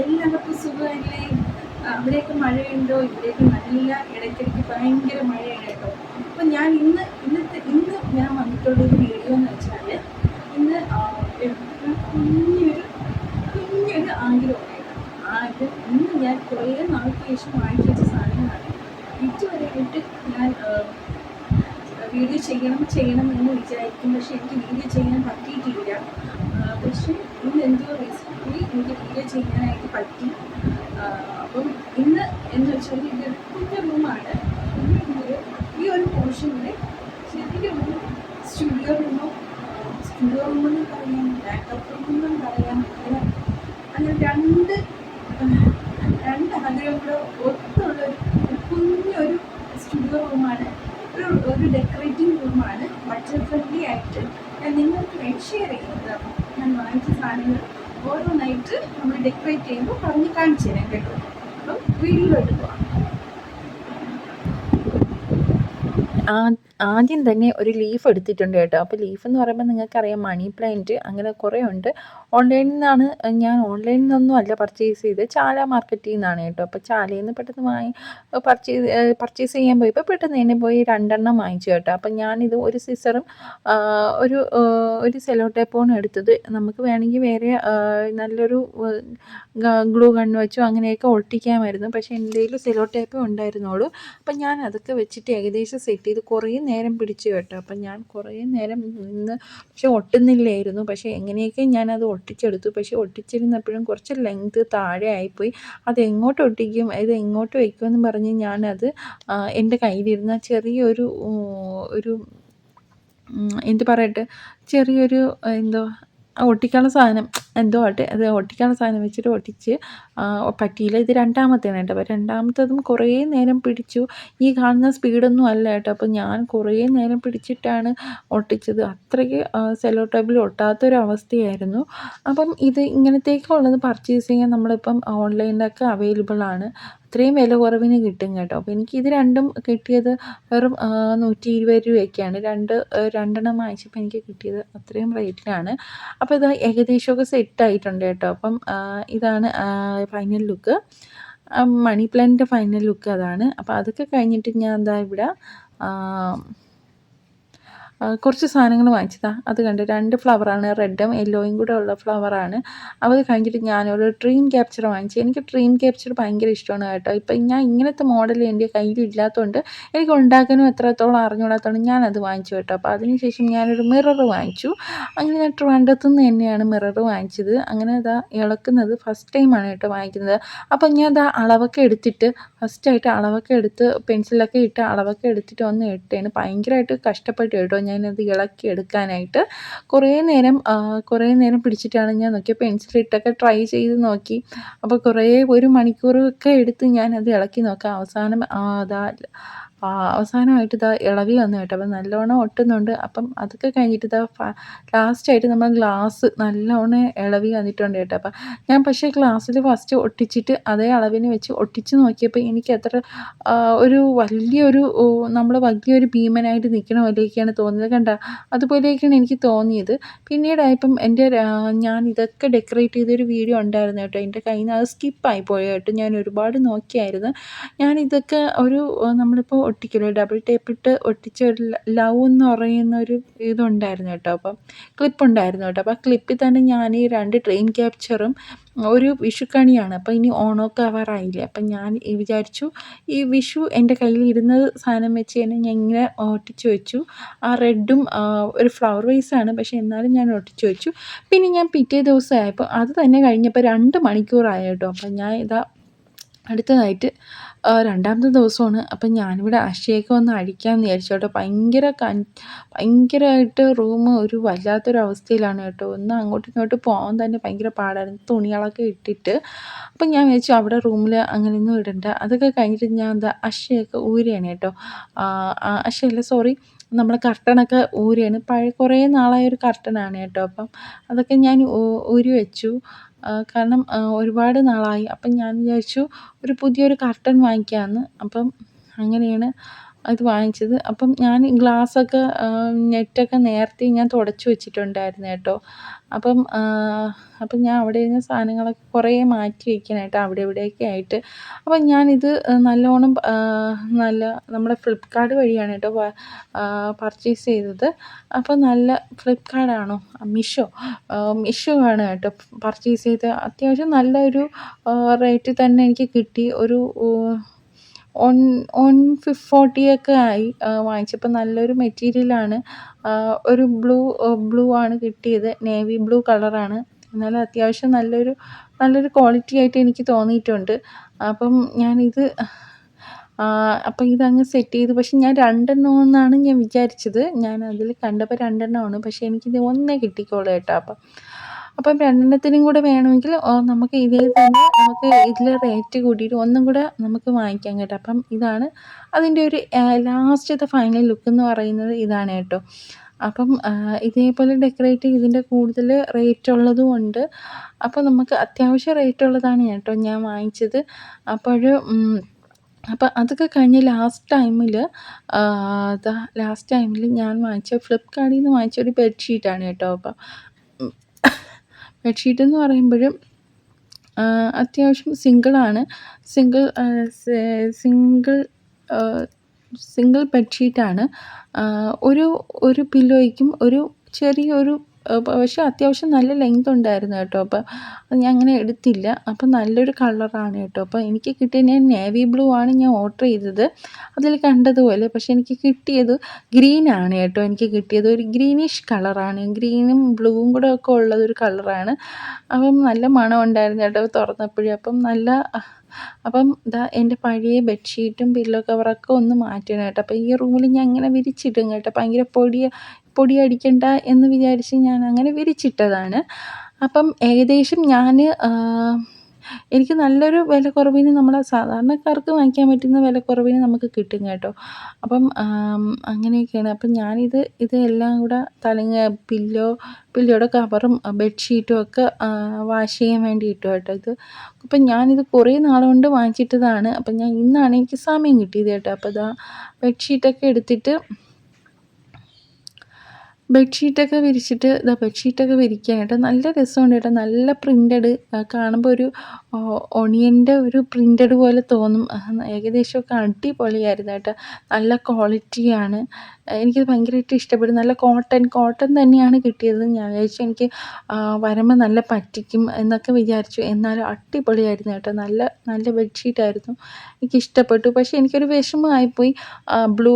എല്ലാവർക്കും സുഖമല്ലേ? അവിടെയൊക്കെ മഴയുണ്ടോ? ഇവിടെയൊക്കെ നല്ല ഇടയ്ക്കിടയ്ക്ക് ഭയങ്കര മഴയാണ് കേട്ടോ. അപ്പം ഞാൻ ഇന്ന് ഇന്നത്തെ ഇന്ന് ഞാൻ വന്നിട്ടുള്ള ഒരു വീഡിയോ എന്ന് വെച്ചാൽ ഇന്ന് കുഞ്ഞൊരു കുഞ്ഞൊരു ആഗ്രഹമാണ് അത് ഇന്ന് ഞാൻ കുറേ നാൾക്ക് ശേഷം വാങ്ങിച്ചു വെച്ച സാധനങ്ങളാണ്. ഇതുവരെയായിട്ട് ഞാൻ വീഡിയോ ചെയ്യണം ചെയ്യണം എന്ന് വിചാരിക്കും. പക്ഷെ എനിക്ക് വീഡിയോ ചെയ്യാൻ പറ്റിയിട്ടില്ല. പക്ഷേ ഇന്ന് എന്തോ റീസെന്റ്ലി എനിക്ക് ഫീൽ ചെയ്യാനായിട്ട് പറ്റി. അപ്പം ഇന്ന് എന്ന് വെച്ചാൽ ഇതൊരു കുഞ്ഞു റൂമാണ് ഈ ഒരു പോർഷനിൽ ചെറിയ ഒരു സ്റ്റുഡിയോ റൂമോ സ്റ്റുഡിയോ റൂമെന്ന് പറയാം ബാക്കപ്പ് റൂമെന്നും പറയാം അങ്ങനെ അങ്ങനെ രണ്ട് രണ്ട് ആഗ്രഹം കൂടെ ഒത്തുള്ളൊരു ഒരു കുഞ്ഞൊരു സ്റ്റുഡിയോ റൂമാണ് ഒരു ഒരു ഡെക്കറേറ്റിംഗ് റൂമാണ് ബഡ്ജറ്റ് ഫ്രണ്ട്ലി ആയിട്ട് ഞാൻ നിങ്ങൾക്ക് വേണ്ടി ഷെയർ ചെയ്യുന്നതാണ്. ഞാൻ വാങ്ങിച്ച സാധനങ്ങൾ ഓരോന്നായിട്ട് നമ്മൾ ഡെക്കറേറ്റ് ചെയ്യുമ്പോൾ പറഞ്ഞ് കാണിച്ചു തരാം കേട്ടോ. അപ്പം വീഡിയോയിലോട്ട് പോവാം ആ- ആദ്യം തന്നെ ഒരു ലീഫ് എടുത്തിട്ടുണ്ട് കേട്ടോ. അപ്പോൾ ലീഫ് എന്ന് പറയുമ്പോൾ നിങ്ങൾക്കറിയാം മണി പ്ലാന്റ് അങ്ങനെ കുറേ ഉണ്ട്. ഓൺലൈനിൽ നിന്നാണ് ഞാൻ ഓൺലൈനിൽ നിന്നൊന്നും അല്ല പർച്ചേസ് ചെയ്ത് ചാല മാർക്കറ്റിൽ നിന്നാണ് കേട്ടോ. അപ്പോൾ ചാലയിൽ നിന്ന് പെട്ടെന്ന് വാങ്ങി പർച്ചേസ് പർച്ചേസ് ചെയ്യാൻ പോയപ്പോൾ പെട്ടെന്ന് തന്നെ പോയി രണ്ടെണ്ണം വാങ്ങിച്ചു കേട്ടോ. അപ്പം ഞാനിത് ഒരു സിസറും ഒരു ഒരു സെലോ ടേപ്പും എടുത്തത്. നമുക്ക് വേണമെങ്കിൽ വേറെ നല്ലൊരു ഗ്ലൂ ഗണ്ണ് വെച്ചോ അങ്ങനെയൊക്കെ ഒട്ടിക്കാമായിരുന്നു പക്ഷേ എന്റെ സെലോ ടേപ്പേ ഉണ്ടായിരുന്നുള്ളൂ. അപ്പം ഞാൻ അതൊക്കെ വെച്ചിട്ട് ഏകദേശം സെറ്റ് ചെയ്ത് കുറേ നേരം പിടിച്ചു കേട്ടോ. അപ്പം ഞാൻ കുറേ നേരം നിന്ന് പക്ഷെ ഒട്ടുന്നില്ലായിരുന്നു. പക്ഷേ എങ്ങനെയൊക്കെ ഞാനത് ഒട്ടിച്ചെടുത്തു. പക്ഷേ ഒട്ടിച്ചിരുന്നപ്പോഴും കുറച്ച് ലെങ്ത് താഴെ ആയിപ്പോയി. അത് എങ്ങോട്ട് ഒട്ടിക്കും? ഇത് എങ്ങോട്ട് വയ്ക്കുമെന്ന് പറഞ്ഞ് ഞാനത് എന്റെ കയ്യിലിരുന്ന ചെറിയൊരു ഒരു എന്ത് പറയട്ടെ? ചെറിയൊരു എന്തോ ഒട്ടിക്കാനുള്ള സാധനം എന്തോ ആട്ടെ അത് ഒട്ടിക്കാനുള്ള സാധനം വെച്ചിട്ട് ഒട്ടിച്ച് പറ്റിയില്ല. ഇത് രണ്ടാമത്തെയാണ് കേട്ടോ. അപ്പോൾ രണ്ടാമത്തതും കുറേ നേരം പിടിച്ചു. ഈ കാണുന്ന സ്പീഡൊന്നും അല്ല കേട്ടോ. അപ്പോൾ ഞാൻ കുറേ നേരം പിടിച്ചിട്ടാണ് ഒട്ടിച്ചത്. അത്രയ്ക്ക് സെലോ ടേബിൾ ഒട്ടാത്തൊരവസ്ഥയായിരുന്നു. അപ്പം ഇത് ഇങ്ങനത്തേക്കുള്ളത് പർച്ചേസ് ചെയ്യാൻ നമ്മളിപ്പം ഓൺലൈനിലൊക്കെ അവൈലബിൾ ആണ്. അത്രയും വില കുറവിന് കിട്ടും കേട്ടോ. അപ്പോൾ എനിക്ക് ഇത് രണ്ടും കിട്ടിയത് വെറും നൂറ്റി ഇരുപത് രൂപയൊക്കെയാണ്. രണ്ട് രണ്ടെണ്ണം വാങ്ങിച്ചപ്പോൾ എനിക്ക് കിട്ടിയത് അത്രയും റേറ്റിനാണ് അപ്പോൾ ഇത് ഏകദേശമൊക്കെ സെറ്റ് ആയിട്ടുണ്ട് കേട്ടോ. അപ്പം ഇതാണ് ഫൈനൽ ലുക്ക് മണി പ്ലാന്റിന്റെ ഫൈനൽ ലുക്ക് അതാണ്. അപ്പോൾ അതൊക്കെ കഴിഞ്ഞിട്ട് ഞാൻ എന്താ ഇവിടെ കുറച്ച് സാധനങ്ങൾ വാങ്ങിച്ചതാ. അത് കണ്ട് രണ്ട് ഫ്ലവറാണ് റെഡും യെല്ലോയും കൂടെ ഉള്ള ഫ്ലവറാണ് അപ്പോൾ അത് കഴിഞ്ഞിട്ട് ഞാനൊരു ഡ്രീം ക്യാപ്ചർ വാങ്ങിച്ചു. എനിക്ക് ഡ്രീം ക്യാപ്ചർ ഭയങ്കര ഇഷ്ടമാണ് കേട്ടോ. ഇപ്പം ഞാൻ ഇങ്ങനത്തെ മോഡൽ എന്റെ കയ്യിൽ ഇല്ലാത്തതുകൊണ്ട് എനിക്ക് ഉണ്ടാക്കാനും എത്രത്തോളം അറിഞ്ഞുകൂടാത്തതുകൊണ്ട് ഞാനത് വാങ്ങിച്ചു കേട്ടോ. അപ്പോൾ അതിനുശേഷം ഞാനൊരു മിറർ വാങ്ങിച്ചു. അങ്ങനെ ഞാൻ ട്രിവാൻഡ്രത്തു നിന്ന് തന്നെയാണ് മിറർ വാങ്ങിച്ചത്. അങ്ങനെ ഇതാ ഇളക്കുന്നത് ഫസ്റ്റ് ടൈമാണ് കേട്ടോ വാങ്ങിക്കുന്നത്. അപ്പം ഞാൻ ഇതാ അളവൊക്കെ എടുത്തിട്ട് ഫസ്റ്റായിട്ട് അളവൊക്കെ എടുത്ത് പെൻസിലൊക്കെ ഇട്ട് അളവൊക്കെ എടുത്തിട്ട് ഒന്ന് ഇട്ടേന്. ഭയങ്കരമായിട്ട് കഷ്ടപ്പെട്ടു കേട്ടോ ഞാനത് ഇളക്കി എടുക്കാനായിട്ട് കുറേ നേരം കുറേ നേരം പിടിച്ചിട്ടാണ് ഞാൻ നോക്കിയത്. പെൻസിലിട്ടൊക്കെ ട്രൈ ചെയ്ത് നോക്കി. അപ്പോൾ കുറേ ഒരു മണിക്കൂറൊക്കെ എടുത്ത് ഞാനത് ഇളക്കി നോക്കാം. അവസാനം അതാ അവസാനമായിട്ട് ഇതാ ഇളവി വന്നു കേട്ടോ. അപ്പം നല്ലോണം ഒട്ടുന്നുണ്ട്. അപ്പം അതൊക്കെ കഴിഞ്ഞിട്ട് ഇതാ ലാസ്റ്റായിട്ട് നമ്മൾ ഗ്ലാസ് നല്ലോണം ഇളവി വന്നിട്ടുണ്ട് കേട്ടോ. അപ്പം ഞാൻ പക്ഷേ ഗ്ലാസ്സിൽ ഫസ്റ്റ് ഒട്ടിച്ചിട്ട് അതേ അളവിന് വെച്ച് ഒട്ടിച്ച് നോക്കിയപ്പോൾ എനിക്ക് അത്ര ഒരു വലിയൊരു നമ്മൾ വലിയൊരു ഭീമനായിട്ട് നിൽക്കണ പോലെയൊക്കെയാണ് തോന്നിയത്. കണ്ട അതുപോലെയൊക്കെയാണ് എനിക്ക് തോന്നിയത്. പിന്നീടായപ്പം എന്റെ ഞാൻ ഇതൊക്കെ ഡെക്കറേറ്റ് ചെയ്തൊരു വീഡിയോ ഉണ്ടായിരുന്നു കേട്ടോ. എന്റെ കയ്യിൽ നിന്ന് അത് സ്കിപ്പായി പോയി കേട്ടോ. ഞാൻ ഒരുപാട് നോക്കിയായിരുന്നു. ഞാൻ ഇതൊക്കെ ഒരു നമ്മളിപ്പോൾ ഒട്ടിക്കല്ലോ ഡബിൾ ടേപ്പ് ഇട്ട് ഒട്ടിച്ച ഒരു ലവ് എന്ന് പറയുന്ന ഒരു ഇതുണ്ടായിരുന്നു കേട്ടോ. അപ്പം ക്ലിപ്പ് ഉണ്ടായിരുന്നു കേട്ടോ. അപ്പോൾ ആ ക്ലിപ്പിൽ തന്നെ ഞാൻ ഈ രണ്ട് ട്രെയിൻ ക്യാപ്ചറും ഒരു വിഷുക്കണിയാണ് അപ്പോൾ ഇനി ഓണമൊക്കെ ആവാറായില്ലേ? അപ്പം ഞാൻ വിചാരിച്ചു ഈ വിഷു എന്റെ കയ്യിൽ ഇരുന്നത് സാധനം വെച്ച് തന്നെ ഞാൻ ഇങ്ങനെ ഒട്ടിച്ച് വെച്ചു. ആ റെഡും ഒരു ഫ്ലവർ വൈസാണ് പക്ഷേ എന്നാലും ഞാൻ ഒട്ടിച്ച് വെച്ചു. പിന്നെ ഞാൻ പിറ്റേ ദിവസമായപ്പോൾ അത് തന്നെ കഴിഞ്ഞപ്പോൾ രണ്ട് മണിക്കൂറായി കേട്ടോ. അപ്പം ഞാൻ ഇതാ അടുത്തതായിട്ട് രണ്ടാമത്തെ ദിവസമാണ്. അപ്പം ഞാനിവിടെ അക്ഷയൊക്കെ ഒന്ന് അഴിക്കാമെന്ന് വിചാരിച്ചു കേട്ടോ ഭയങ്കര കൺ ഭയങ്കരമായിട്ട് റൂം ഒരു വല്ലാത്തൊരു അവസ്ഥയിലാണ് കേട്ടോ. ഒന്ന് അങ്ങോട്ടും ഇങ്ങോട്ടും പോകാൻ തന്നെ ഭയങ്കര പാടായിരുന്നു. തുണികളൊക്കെ ഇട്ടിട്ട്. അപ്പം ഞാൻ വിചാരിച്ചു അവിടെ റൂമിൽ അങ്ങനെയൊന്നും ഇടണ്ട. അതൊക്കെ കഴിഞ്ഞിട്ട് ഞാൻ എന്താ അക്ഷയൊക്കെ ഊരുകയാണ് കേട്ടോ. അക്ഷയല്ല സോറി. നമ്മൾ കർട്ടനൊക്കെ ഊരിയാണ്. പഴയ കുറേ നാളായ ഒരു കർട്ടനാണ് കേട്ടോ അപ്പം. അതൊക്കെ ഞാൻ ഊരി വെച്ചു. കാരണം ഒരുപാട് നാളായി. അപ്പം ഞാൻ വിചാരിച്ചു ഒരു പുതിയൊരു കർട്ടൻ വാങ്ങിക്കാമെന്ന് അപ്പം അങ്ങനെയാണ് അത് വാങ്ങിച്ചത്. അപ്പം ഞാൻ ഗ്ലാസ്സൊക്കെ നെറ്റൊക്കെ നേരത്തെ ഞാൻ തുടച്ച് വെച്ചിട്ടുണ്ടായിരുന്നു കേട്ടോ. അപ്പം അപ്പം ഞാൻ അവിടെ ഇരുന്ന സാധനങ്ങളൊക്കെ കുറേ മാറ്റി വയ്ക്കാനായിട്ട് അവിടെ ഇവിടെയൊക്കെ ആയിട്ട്. അപ്പം ഞാനിത് നല്ലോണം നല്ല നമ്മുടെ ഫ്ലിപ്പ്കാർട്ട് വഴിയാണ് കേട്ടോ പർച്ചേസ് ചെയ്തത്. അപ്പം നല്ല ഫ്ലിപ്പ്കാർട്ടാണോ മിഷോ മിഷോ ആണ് കേട്ടോ പർച്ചേസ് ചെയ്ത് അത്യാവശ്യം നല്ലൊരു റേറ്റിൽ തന്നെ എനിക്ക് കിട്ടി. ഒരു വൺ വൺ ഫോർട്ടിയൊക്കെ ആയി. വാങ്ങിച്ചപ്പോൾ നല്ലൊരു മെറ്റീരിയലാണ് ഒരു ബ്ലൂ ബ്ലൂ ആണ് കിട്ടിയത്. നേവി ബ്ലൂ കളറാണ് എന്നാലും അത്യാവശ്യം നല്ലൊരു നല്ലൊരു ക്വാളിറ്റി ആയിട്ട് എനിക്ക് തോന്നിയിട്ടുണ്ട്. അപ്പം ഞാനിത് അപ്പം ഇതങ്ങ് സെറ്റ് ചെയ്തു. പക്ഷെ ഞാൻ രണ്ടെണ്ണം എന്നാണ് ഞാൻ വിചാരിച്ചത്. ഞാൻ അതിൽ കണ്ടപ്പോൾ രണ്ടെണ്ണമാണ്. പക്ഷേ എനിക്കിത് ഒന്നേ കിട്ടിക്കോളൂ കേട്ടോ. അപ്പം അപ്പം രണ്ടെണ്ണത്തിനും കൂടെ വേണമെങ്കിൽ നമുക്ക് ഇതിൽ തന്നെ നമുക്ക് ഇതിൽ റേറ്റ് കൂട്ടിയിട്ട് ഒന്നും കൂടെ നമുക്ക് വാങ്ങിക്കാം കേട്ടോ. അപ്പം ഇതാണ് അതിന്റെ ഒരു ലാസ്റ്റത്തെ ഫൈനൽ ലുക്ക് എന്ന് പറയുന്നത് ഇതാണ് കേട്ടോ. അപ്പം ഇതേപോലെ ഡെക്കറേറ്റ് ഇതിന്റെ കൂടുതൽ റേറ്റ് ഉള്ളതും ഉണ്ട്. അപ്പോൾ നമുക്ക് അത്യാവശ്യം റേറ്റ് ഉള്ളതാണ് കേട്ടോ ഞാൻ വാങ്ങിച്ചത്. അപ്പോൾ അപ്പം അതൊക്കെ കഴിഞ്ഞ് ലാസ്റ്റ് ടൈമിൽ ലാസ്റ്റ് ടൈമിൽ ഞാൻ വാങ്ങിച്ച ഫ്ലിപ്പ്കാർട്ടിൽ നിന്ന് വാങ്ങിച്ച ഒരു ബെഡ്ഷീറ്റാണ് കേട്ടോ. അപ്പം ബെഡ്ഷീറ്റ് എന്ന് പറയുമ്പോഴും അത്യാവശ്യം സിംഗിളാണ്. സിംഗിൾ സിംഗിൾ സിംഗിൾ ബെഡ്ഷീറ്റാണ്. ഒരു ഒരു പില്ലോയ്ക്കും ഒരു ചെറിയൊരു പക്ഷേ അത്യാവശ്യം നല്ല ലെങ്ത് ഉണ്ടായിരുന്നു കേട്ടോ. അപ്പം ഞാൻ അങ്ങനെ എടുത്തില്ല. അപ്പം നല്ലൊരു കളറാണ് കേട്ടോ. അപ്പോൾ എനിക്ക് കിട്ടിയ ഞാൻ നേവി ബ്ലൂ ആണ് ഞാൻ ഓർഡർ ചെയ്തത്. അതിൽ കണ്ടതുപോലെ പക്ഷേ എനിക്ക് കിട്ടിയത് ഗ്രീൻ ആണ് കേട്ടോ. എനിക്ക് കിട്ടിയത് ഒരു ഗ്രീനിഷ് കളറാണ് ഗ്രീനും ബ്ലൂവും കൂടെ ഒക്കെ ഉള്ളതൊരു കളറാണ് അപ്പം നല്ല മണം ഉണ്ടായിരുന്നു കേട്ടോ തുറന്നപ്പോഴും. അപ്പം നല്ല അപ്പം ഇതാ എന്റെ പഴയ ബെഡ്ഷീറ്റും പില്ലോ കവറൊക്കെ ഒന്ന് മാറ്റണം കേട്ടോ. അപ്പോൾ ഈ റൂമിൽ ഞാൻ അങ്ങനെ വിരിച്ചിട്ടും കേട്ടോ. ഭയങ്കര പൊടി പൊടി അടിക്കണ്ട എന്ന് വിചാരിച്ച് ഞാൻ അങ്ങനെ വിരിച്ചിട്ടതാണ്. അപ്പം ഏകദേശം ഞാൻ എനിക്ക് നല്ലൊരു വിലക്കുറവിന് നമ്മളെ സാധാരണക്കാർക്ക് വാങ്ങിക്കാൻ പറ്റുന്ന വിലക്കുറവിന് നമുക്ക് കിട്ടും കേട്ടോ. അപ്പം അങ്ങനെയൊക്കെയാണ്. അപ്പം ഞാനിത് എല്ലാം കൂടെ തലങ്ങ പില്ലോ പില്ലോയുടെ കവറും ബെഡ്ഷീറ്റും ഒക്കെ വാഷ് ചെയ്യാൻ വേണ്ടി ഇട്ടു കേട്ടോ ഇത്. അപ്പം ഞാനിത് കുറേ നാളുകൊണ്ട് കൊണ്ട് വാങ്ങിച്ചിട്ടതാണ്. അപ്പം ഞാൻ ഇന്നാണ് എനിക്ക് സമയം കിട്ടിയത് കേട്ടോ. അപ്പോൾ ഇതാ ബെഡ്ഷീറ്റൊക്കെ എടുത്തിട്ട് ബെഡ്ഷീറ്റൊക്കെ വിരിച്ചിട്ട് ഇതാ ബെഡ്ഷീറ്റൊക്കെ വിരിക്കാനായിട്ട് നല്ല രസമുണ്ട് കേട്ടോ. നല്ല പ്രിന്റഡ് കാണുമ്പോൾ ഒരു ഒണിയന്റെ ഒരു പ്രിന്റഡ് പോലെ തോന്നും. ഏകദേശമൊക്കെ അടിപൊളിയായിരുന്നു കേട്ടോ. നല്ല ക്വാളിറ്റിയാണ് എനിക്കത് ഭയങ്കരമായിട്ട് ഇഷ്ടപ്പെട്ടു. നല്ല കോട്ടൺ കോട്ടൺ തന്നെയാണ് കിട്ടിയത്. ഞാൻ വിചാരിച്ചു എനിക്ക് വരുമ്പോൾ നല്ല പറ്റിക്കും എന്നൊക്കെ വിചാരിച്ചു. എന്നാലും അടിപൊളിയായിരുന്നു കേട്ടോ. നല്ല നല്ല ബെഡ്ഷീറ്റായിരുന്നു എനിക്കിഷ്ടപ്പെട്ടു പക്ഷേ എനിക്കൊരു വിഷമമായിപ്പോയി. ബ്ലൂ